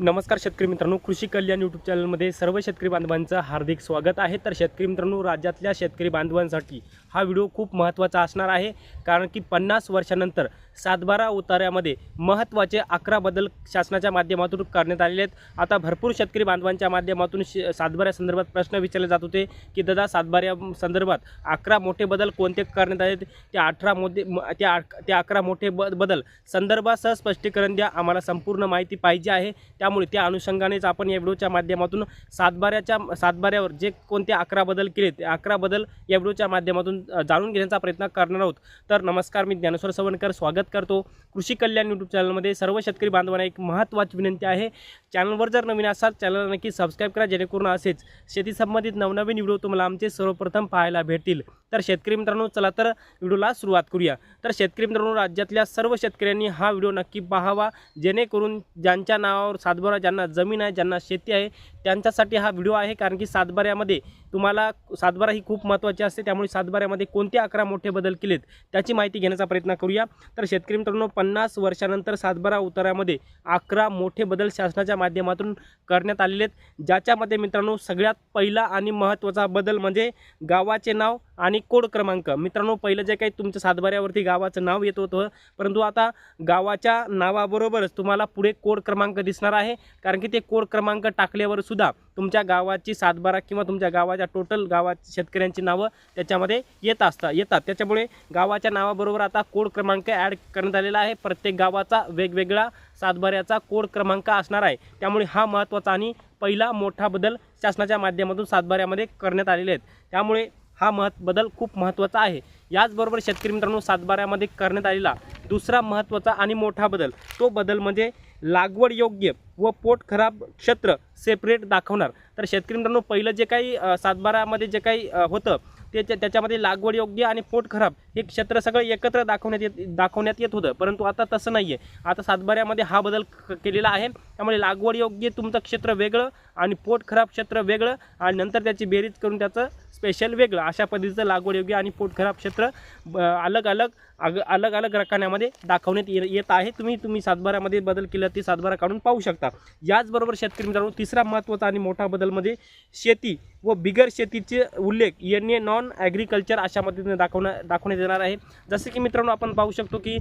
नमस्कार शेतकरी मित्रांनो कृषी कल्याण यूट्यूब चॅनलमध्ये सर्व शेतकरी बांधवांचं हार्दिक स्वागत आहे. तर शेतकरी मित्रांनो राज्यातल्या शेतकरी बांधवांसाठी हा व्हिडिओ खूप महत्त्वाचा असणार आहे. कारण की पन्नास वर्षानंतर सातबारा उताऱ्यामध्ये महत्त्वाचे अकरा बदल शासनाच्या माध्यमातून करण्यात आलेले आहेत. आता भरपूर शेतकरी बांधवांच्या माध्यमातून श सातबाऱ्या संदर्भात प्रश्न विचारले जात होते की दादा सातबाऱ्या संदर्भात अकरा मोठे बदल कोणते करण्यात आले त्या अठरा मोठे म- त्या अक- त्या अकरा मोठे ब बदल संदर्भासह स्पष्टीकरण द्या. आम्हाला संपूर्ण माहिती पाहिजे आहे. त्यामुळे त्या अनुषंगानेच आपण या व्हिडिओच्या माध्यमातून सातबाऱ्याच्या सातबाऱ्यावर जे कोणते अकरा बदल केले ते अकरा बदल या व्हिडिओच्या माध्यमातून जाणून घेण्याचा प्रयत्न करणार आहोत. तर नमस्कार मी ज्ञानेश्वर सवणकर स्वागत करतो कृषी कल्याण यूट्यूब चॅनलमध्ये सर्व शेतकरी बांधवांना एक महत्त्वाची विनंती आहे. चॅनलवर जर नवीन असाल चॅनलला नक्की सबस्क्राईब करा जेणेकरून असेच शेती संबंधित नवनवीन व्हिडिओ तुम्हाला आमचे सर्वप्रथम पाहायला भेटतील. तर शेतकरी मित्रांनो चला तर व्हिडिओला सुरुवात करूया. तर शेतकरी मित्रांनो राज्यातल्या सर्व शेतकऱ्यांनी हा व्हिडिओ नक्की पाहावा. जेणेकरून ज्यांच्या नावावर सातबारा ज्यांना जमीन आहे ज्यांना शेती आहे त्यांच्यासाठी हा व्हिडिओ आहे. कारण की सातबाऱ्यामध्ये तुम्हाला सातबारा ही खूप महत्त्वाची असते. त्यामुळे सातबाऱ्यामध्ये कोणते अकरा मोठे बदल केलेत त्याची माहिती घेण्याचा प्रयत्न करूया. तर शेतकरी मित्रांनो पन्नास वर्षानंतर सातबारा उतारामध्ये अकरा मोठे बदल शासनाच्या माध्यमातून करण्यात आलेले आहेत. ज्याच्यामध्ये मित्रांनो सगळ्यात पहिला आणि महत्त्वाचा बदल म्हणजे गावाचे नाव आणि कोड क्रमांक. मित्रांनो पहिलं जे काही तुमच्या सातबाऱ्यावरती गावाचं नाव येत होतं परंतु आता गावाच्या नावाबरोबरच तुम्हाला पुढे कोड क्रमांक दिसणार आहे. कारण की ते कोड क्रमांक टाकल्यावर सुद्धा तुमच्या गावाची सातबारा किंवा तुमच्या गावाच्या टोटल गावात शेतकऱ्यांची नावं त्याच्यामध्ये येत असतात येतात. त्याच्यामुळे गावाच्या नावाबरोबर आता कोड क्रमांक ॲड करण्यात आलेला आहे. प्रत्येक गावाचा वेगवेगळा सातबाऱ्याचा कोड क्रमांक असणार आहे. त्यामुळे हा महत्त्वाचा आणि पहिला मोठा बदल शासनाच्या माध्यमातून सातबाऱ्यामध्ये करण्यात आलेले आहेत. त्यामुळे हा महत् बदल खूप महत्त्वाचा आहे. याचबरोबर शेतकरी मित्रांनो सातबाऱ्यामध्ये करण्यात आलेला दुसरा महत्त्वाचा आणि मोठा बदल तो बदल म्हणजे लागवड योग्य व पोट खराब क्षेत्र सेपरेट दाखवणार. तर शेतकरी मित्रांनो पहिलं जे काही सातबाऱ्यामध्ये सातबारामध्ये जे काही होतं ते त्याच्यामध्ये लागवड योग्य आणि पोट खराब हे क्षेत्र सगळं एकत्र दाखवण्यात येत दाखवण्यात येत होतं. परंतु आता तसं नाही आहे आता सातबाऱ्यामध्ये हा बदल क- केलेला आहे. त्यामुळे लागवड योग्य तुमचं क्षेत्र वेगळं आणि पोट खराब क्षेत्र वेगळं आणि नंतर त्याची बेरीज करून त्याचं स्पेशल वेगळं. अशा पद्धतीचं लागवड योग्य आणि पोट खराब क्षेत्र ब- अलग अलग अग अलग अलग रकान्यामध्ये दाखवण्यात ये येत आहे. तुम्ही तुम्ही सातबारामध्ये बदल केला ते सातबारा काढून पाहू शकता. याचबरोबर शेतकरी मित्रांनो तिसरा महत्त्वाचा आणि मोठा बदल म्हणजे शेती व बिगर शेतीचे उल्लेख एन ए नॉन ॲग्रिकल्चर अशा पद्धतीने दाखवण्या दाखवण्यात येणार आहे. जसे की मित्रांनो आपण पाहू शकतो की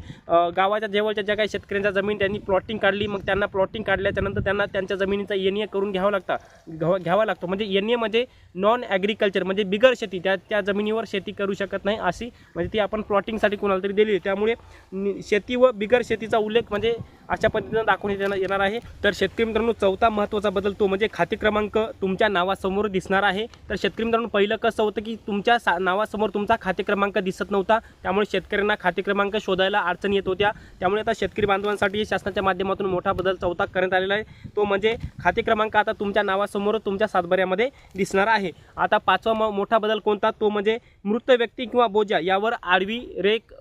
गावाच्या जवळच्या ज्या काही शेतकऱ्यांच्या जमीन त्यांनी प्लॉटिंग काढली. मग त्यांना प्लॉटिंग काढल्याच्यानंतर त्यांना त्यांच्या जमिनीचा एन ए करून घ्यावं लागतं. घ्यावा घ्यावा लागतो. म्हणजे एन ए म्हणजे नॉन ॲग्रिकल्चर म्हणजे बिगर शेती त्या त्या जमिनीवर शेती करू शकत नाही अशी म्हणजे ती आपण प्लॉटिंगसाठी कोणाला तरी दिली त्यामुळे शेती व बिगर शेतीचा उल्लेख म्हणजे अशा पद्धतीनं दाखवण्यात येणार- येणार आहे. तर शेतकरी मित्रांनो चौथा महत्त्वाचा बदल तो म्हणजे खाते क्रमांक तुमच्या नावासमोर दिसणार आहे. तर शेतकरी मित्रांनो पहिलं कसं होतं की तुमच्या सा नावासमोर तुमचा खाते क्रमांक दिसत नव्हता. त्यामुळे शेतकऱ्यांना खाते क्रमांक शोधायला अडचण येत होत्या. त्यामुळे आता शेतकरी बांधवांसाठी शासनाच्या माध्यमातून मोठा बदल चौथा करण्यात आलेला आहे. तो म्हणजे खाते क्रमांक आता तुमच्या नावासमोर तुमच्या सातबाऱ्यामध्ये दिसणार आहे. आता पाचवा म- मोठा बदल कोणता? तो म्हणजे मृत व्यक्ती किंवा बोजा यावर आडवी रेख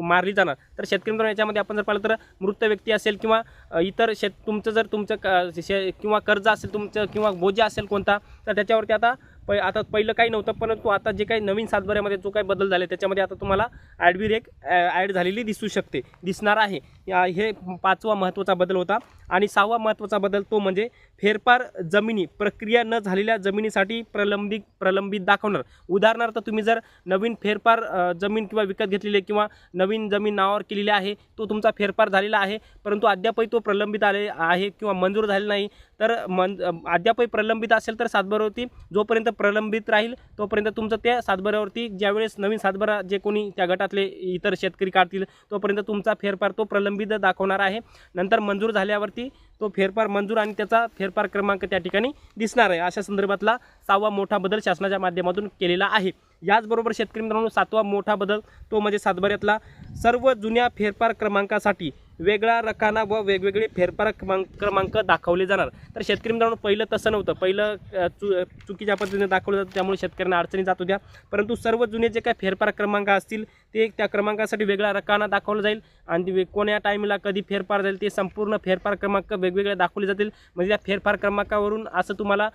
मारली जाणार. तर शेतकरी मित्रांनो याच्यामध्ये आपण जर पाहिलं तर मृत व्यक्ती असेल किंवा इतर शेत तुमचं जर तुमचं क- शे किंवा कर्ज असेल तुमचं किंवा बोजा असेल कोणता तर त्याच्यावरती आता प आता पहिलं काही नव्हतं परंतु आता जे काही नवीन सातबाऱ्यामध्ये जो काही बदल झाले त्याच्यामध्ये आता तुम्हाला ॲडवी एक ॲड झालेली दिसू शकते दिसणार आहे. हे पाचवा महत्त्वाचा बदल होता. आणि सहावा महत्त्वाचा बदल तो म्हणजे फेरफार जमिनी प्रक्रिया न झालेल्या जमिनीसाठी प्रलंबित प्रलंबित दाखवणार. उदाहरणार्थ तुम्ही जर नवीन फेरफार जमीन किंवा विकत घेतलेली किंवा नवीन जमीन नावावर केलेली आहे तो तुमचा फेरफार झालेला आहे परंतु अद्यापही तो प्रलंबित आले आहे किंवा मंजूर झाले नाही तर मन अद्यापही प्रलंबित असेल तर सातबाऱ्यावरती जोपर्यंत प्रलंबित राहील तोपर्यंत तुमचं त्या सातबाऱ्यावरती ज्यावेळेस नवीन सातबारा जे कोणी त्या गटातले इतर शेतकरी काढतील तोपर्यंत तुमचा फेरफार तो प्रलंबित दाखवणार आहे. नंतर मंजूर झाल्यावरती तो फेरफार मंजूर आणि त्याचा फेरफार क्रमांक त्या ठिकाणी दिसणार आहे. अशा संदर्भातला सहावा मोठा बदल शासनाच्या माध्यमातून केलेला आहे. याचबरोबर शेतकरी मित्रांनो सातवा मोठा बदल तो म्हणजे सातबाऱ्यातला सर्व जुन्या फेरफार क्रमांकासाठी वेगळा रकाना व वेगवेगळे फेरफार क्रमांक क्रमांक दाखवले जाणार. तर शेतकरी मित्रांनो पहिलं तसं नव्हतं. पहिलं चु चुकीच्या पद्धतीने दाखवलं जातं त्यामुळे शेतकऱ्यांना अडचणी जात होत्या. परंतु सर्व जुने जे काही फेरफार क्रमांक असतील ते त्या क्रमांकासाठी वेगळा रकाना दाखवला जाईल. आणि ते कोण्या टाईमला कधी फेरफार जाईल ते संपूर्ण फेरफार क्रमांक वेगवेगळे दाखवले जातील. म्हणजे त्या फेरफार क्रमांकावरून असं तुम्हाला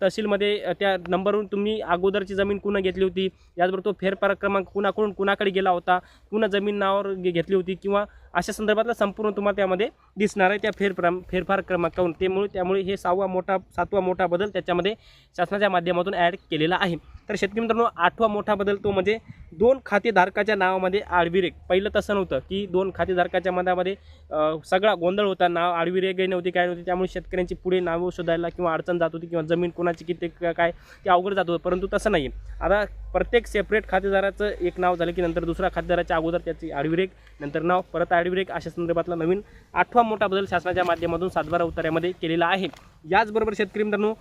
तहसीलमध्ये त्या नंबरवरून तुम्ही अगोदरची जमीन कुणा घेतली होती? याचबरोबर तो फेरफार क्रमांक कुणाकडून कुणाकडे गेला होता? पुन्हा जमीन नावावर घेतली होती? किंवा अशा संदर्भातला संपूर्ण तुम्हाला त्यामध्ये दिसणार आहे त्या फेरप्र फेरफार क्रमांकावरून. त्यामुळे त्यामुळे हे सहावा मोठा सातवा मोठा बदल त्याच्यामध्ये शासनाच्या माध्यमातून ॲड केलेला आहे. तर शेतकरी मित्रांनो आठवा मोठा बदल तो म्हणजे दोन खातेधारकाच्या नावामध्ये आडविरेक पहिलं तसं नव्हतं की दोन खातेधारकाच्या मधामध्ये सगळा गोंधळ होता नाव आडविरेकही नव्हती काय नव्हती. त्यामुळे शेतकऱ्यांची पुढे नावं शोधायला किंवा अडचण जात होती किंवा जमीन कोणाची किती काय ते अवघड जात होतं. परंतु तसं नाही आता प्रत्येक सेपरेट खातेदाराचं एक नाव झालं की नंतर दुसऱ्या खातेदाराच्या अगोदर त्याची आडविरेक नंतर नाव परत आडविरेक अशा संदर्भातला नवीन आठवा मोठा बदल शासनाच्या माध्यमातून सातबारा उतार्यामध्ये केलेला आहे. याचबरोबर शेतकरी मित्रांनो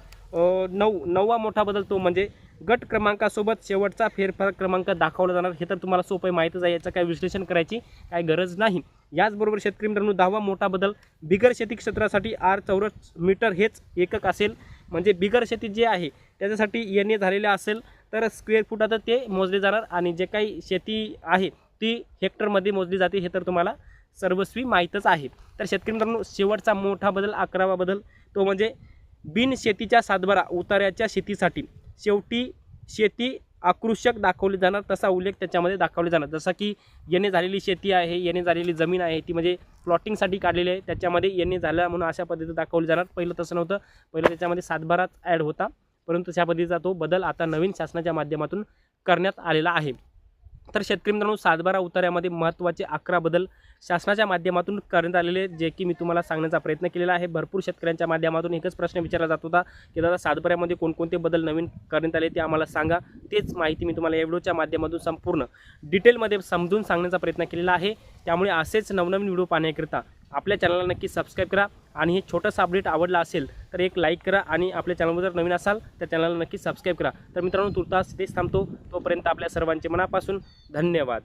नऊ नववा मोठा बदल तो म्हणजे गट क्रमांकासोबत शेवटचा फेरफार क्रमांक दाखवला जाणार. हे तर तुम्हाला सोपं आहे, माहीतच आहे याचं काय विश्लेषण करायची काय गरज नाही. याचबरोबर शेतकरी मित्रांनो दहावा मोठा बदल बिगर शेती क्षेत्रासाठी आर चौरस मीटर हेच एकक असेल. म्हणजे बिगर शेती जे आहे त्याच्यासाठी एन ए झालेलं असेल तर स्क्वेअर फुटात ते मोजले जाणार. आणि जे काही शेती आहे ती हेक्टरमध्ये मोजली जाते हे तर तुम्हाला सर्वस्वी माहीतच आहे. तर शेतकरी मित्रांनो शेवटचा मोठा बदल अकरावा बदल तो म्हणजे बिन शेतीच्या सातबारा उतार्याच्या शेतीसाठी. शेवटी शेती आकृषक दाखवली जाणार तसा उल्लेख त्याच्यामध्ये दाखवले जाणार. जसं की येणे झालेली शेती आहे येणे झालेली जमीन आहे ती म्हणजे प्लॉटिंगसाठी काढलेली आहे त्याच्यामध्ये येणे झालं म्हणून अशा पद्धतीत दाखवली जाणार. पहिलं तसं नव्हतं. पहिलं त्याच्यामध्ये सातबाराच ॲड होता. परंतु त्या पद्धतीचा तो बदल आता नवीन शासनाच्या माध्यमातून करण्यात आलेला आहे. तर शेतकरी मित्रांनो सातबारा उतार्यामध्ये महत्त्वाचे अकरा बदल शासनाच्या माध्यमातून करण्यात आलेले जे की मी तुम्हाला सांगण्याचा प्रयत्न केलेला आहे. भरपूर शेतकऱ्यांच्या माध्यमातून एकच प्रश्न विचारला जात होता की दादा सातबाऱ्यामध्ये कोणकोणते बदल नवीन करण्यात आले ते आम्हाला सांगा. तेच माहिती मी तुम्हाला या व्हिडिओच्या माध्यमातून संपूर्ण डिटेलमध्ये समजून सांगण्याचा प्रयत्न केलेला आहे. त्यामुळे असेच नवनवीन व्हिडिओ पाहण्याकरिता आपल्या चॅनलला नक्की सबस्क्राईब करा. आणि हे छोटंसं अपडेट आवडला असेल तर एक लाईक करा आणि आपल्या चॅनलवर जर नवीन असाल तर चॅनलला नक्की सबस्क्राईब करा. तर मित्रांनो तुर्तास तेच थांबतो. तोपर्यंत आपल्या सर्वांचे मनापासून धन्यवाद.